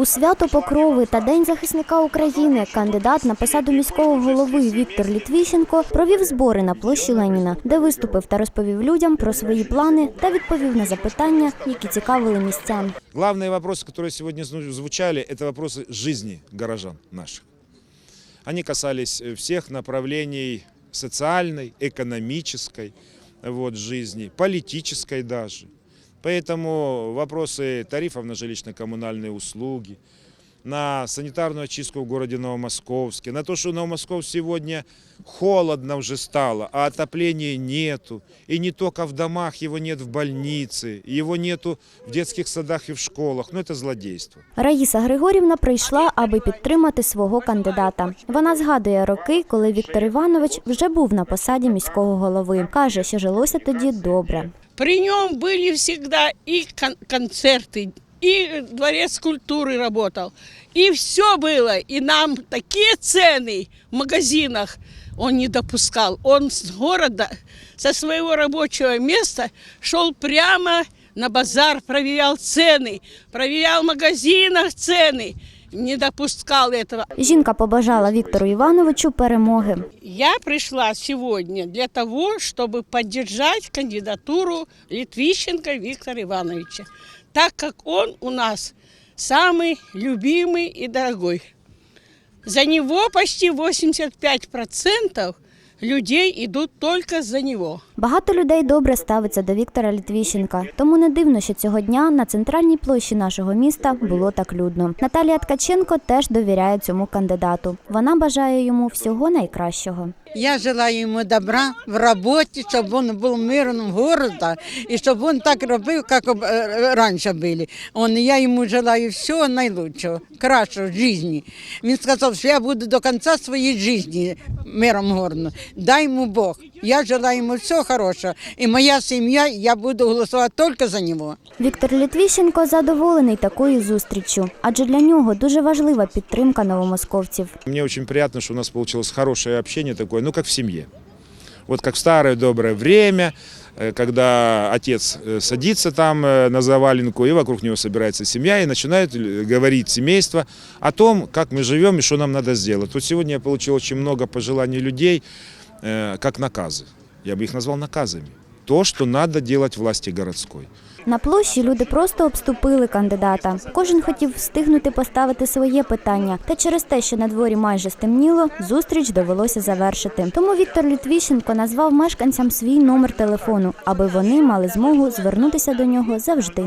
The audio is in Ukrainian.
У свято Покрови та День захисника України кандидат на посаду міського голови Віктор Літвіщенко провів збори на площі Леніна, де виступив та розповів людям про свої плани та відповів на запитання, які цікавили містян. Главные вопросы, которые сегодня зну- звучали, это вопросы жизни горожан наших. Они касались э, всех направлений социальной, экономической вот, жизни, политической даже. Поэтому вопросы тарифов на жилищно-коммунальные услуги, на санитарную очистку в городе Новомосковске, на то, что в Новомосков сегодня холодно уже стало, а отопления нету. И не только в домах, его нет в больнице, его нету в детских садах и в школах. Ну это злодейство. Раїса Григорівна прийшла, аби підтримати свого кандидата. Вона згадує роки, коли Віктор Іванович вже був на посаді міського голови. каже, що жилося тоді добре. При нем были всегда и кон- концерты, и дворец культуры работал, и все было. И нам такие цены в магазинах он не допускал. Он с города, со своего рабочего места шел прямо на базар, проверял цены, проверял в магазинах цены, не допускал этого. Жінка побажала Віктору Івановичу перемоги. Я пришла сегодня для того, чтобы поддержать кандидатуру Литвищенко Виктора Ивановича, так как он у нас самый любимый и дорогой. За него почти 85% людей идут только за него. Багато людей добре ставиться до Віктора Літвіщенка, тому не дивно, що цього дня на центральній площі нашого міста було так людно. Наталія Ткаченко теж довіряє цьому кандидату. Вона бажає йому всього найкращого. Я желаю йому добра в роботі, щоб він був мирним города, і щоб він так робив, як е, раніше були. Он, я йому желаю всього найкращого, кращого в житті. Він сказав, що я буду до кінця своєї житті миром горно. Дай йому Бог. Я желаю йому всього хорошого. І моя сім'я, я буду голосувати тільки за нього. Віктор Літвіщенко задоволений такою зустріччю, адже для нього дуже важлива підтримка новомосковців. Мне очень приятно, что у нас получилось хорошее общение такое, ну как в семье. Вот как в старое доброе время, э, когда отец э, садится там э, на заваленку, и вокруг него собирается семья, и начинает э, говорить семейство о том, как мы живем и что нам надо сделать. Вот сегодня я получил очень много пожеланий людей, э, как наказы. Я бы их назвал наказами. То, что надо делать власти городской. На площі люди просто обступили кандидата. Кожен хотів встигнути поставити своє питання. Та через те, що на дворі майже стемніло, зустріч довелося завершити. Тому Віктор Літвіщенко назвав мешканцям свій номер телефону, аби вони мали змогу звернутися до нього завжди.